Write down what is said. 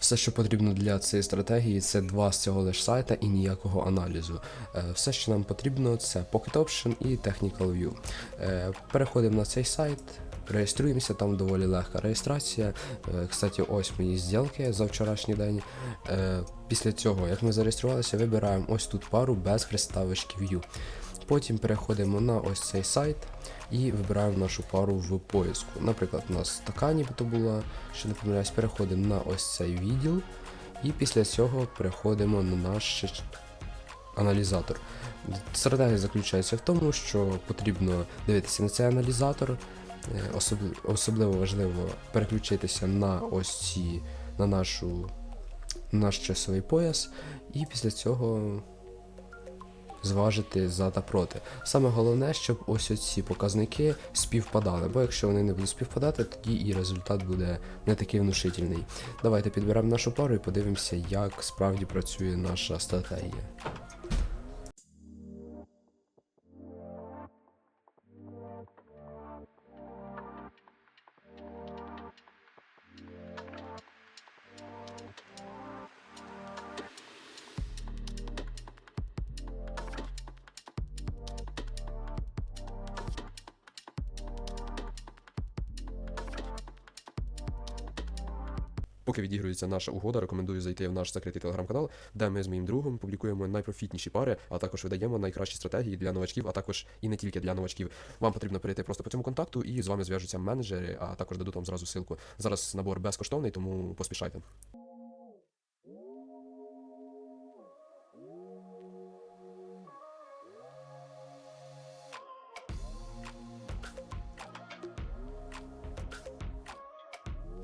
Все, що потрібно для цієї стратегії, це два з цього лише сайта і ніякого аналізу. Е, Все, що нам потрібно, це Pocket Option і Technical View. Е, Переходимо на цей сайт, реєструємося, там доволі легка реєстрація. Е, Кстати, ось мої зділки за вчорашній день. Після цього, як ми зареєструвалися, вибираємо ось тут пару без хреставички View. Потім переходимо на ось цей сайт і вибираємо нашу пару в поиску. Наприклад, у нас така нібито була, що не помиляюсь, переходимо на ось цей відділ, і після цього переходимо на наш аналізатор. Стратегія заключається в тому, що потрібно дивитися на цей аналізатор. Е, особливо, важливо переключитися на ось ці, на нашу на наш часовий пояс, і після цього зважити за та проти. Саме головне, щоб ось оці показники співпадали, бо якщо вони не будуть співпадати, тоді і результат буде не такий внушительний. Давайте підберемо нашу пару і подивимося, як справді працює наша стратегія. Поки відігрується наша угода, рекомендую зайти в наш закритий телеграм-канал, де ми з моїм другом публікуємо найпрофітніші пари, а також видаємо найкращі стратегії для новачків, а також і не тільки для новачків. Вам потрібно перейти просто по цьому контакту, і з вами зв'яжуться менеджери, а також дадуть вам зразу ссылку. Зараз набор безкоштовний, тому поспішайте.